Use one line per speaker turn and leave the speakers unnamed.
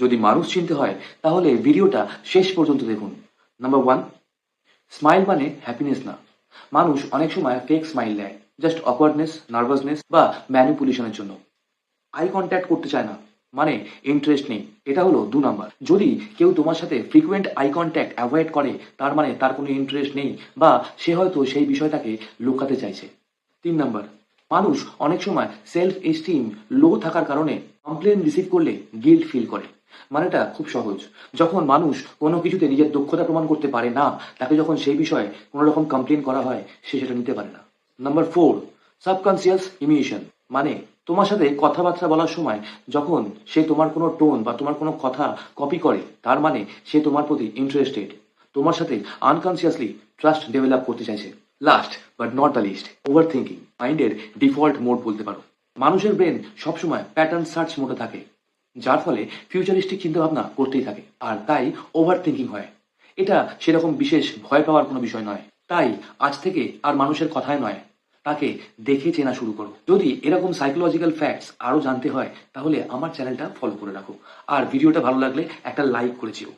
যদি মানুষ চিনতে হয়, তাহলে ভিডিওটা শেষ পর্যন্ত দেখুন। নাম্বার ওয়ান স্মাইল মানে হ্যাপিনেস না। মানুষ অনেক সময় ফেক স্মাইল দেয় জাস্ট অকওয়ার্ডনেস নার্ভাসনেস বা ম্যানিপুলেশনের জন্য। আই কন্ট্যাক্ট করতে চায় না মানে ইন্টারেস্ট নেই। এটা হলো দু নাম্বার যদি কেউ তোমার সাথে ফ্রিকুয়েন্ট আই কন্ট্যাক্ট অ্যাভয়েড করে, তার মানে তার কোনো ইন্টারেস্ট নেই বা সে হয়তো সেই বিষয়টাকে লুকাতে চাইছে। তিন নাম্বার মানুষ অনেক সময় সেলফ এস্টিম লো থাকার কারণে কমপ্লেন রিসিভ করলে গিল্ট ফিল করে। মানেটা খুব সহজ। যখন মানুষ কোনো কিছুতে নিজের দক্ষতা প্রমাণ করতে পারে না, তাকে যখন সেই বিষয়ে কোনো রকম কমপ্লেন করা হয়, সে সেটা নিতে পারে না। নাম্বার ফোর সাবকনসিয়াস ইমিউশন মানে তোমার সাথে কথাবার্তা বলার সময় যখন সে তোমার কোনো টোন বা তোমার কোনো কথা কপি করে, তার মানে সে তোমার প্রতি ইন্টারেস্টেড তোমার সাথে আনকনসিয়াসলি ট্রাস্ট ডেভেলপ করতে চাইছে। Last but not the least overthinking মাইন্ডের ডিফল্ট মোড বলতে পারো। মানুষের ব্রেন সবসময় প্যাটার্ন সার্চ মোডে থাকে, যার ফলে ফিউচারিস্টিক চিন্তাভাবনা করতেই থাকে, আর তাই ওভার থিঙ্কিং হয়। এটা সেরকম বিশেষ ভয় পাওয়ার কোনো বিষয় নয়। তাই আজ থেকে আর মানুষের কথায় নয়, তাকে দেখে চেনা শুরু করো। যদি এরকম সাইকোলজিক্যাল ফ্যাক্টস আরও জানতে হয়, তাহলে আমার চ্যানেলটা ফলো করে রাখো। আর ভিডিওটা ভালো লাগলে একটা লাইক করে যেও।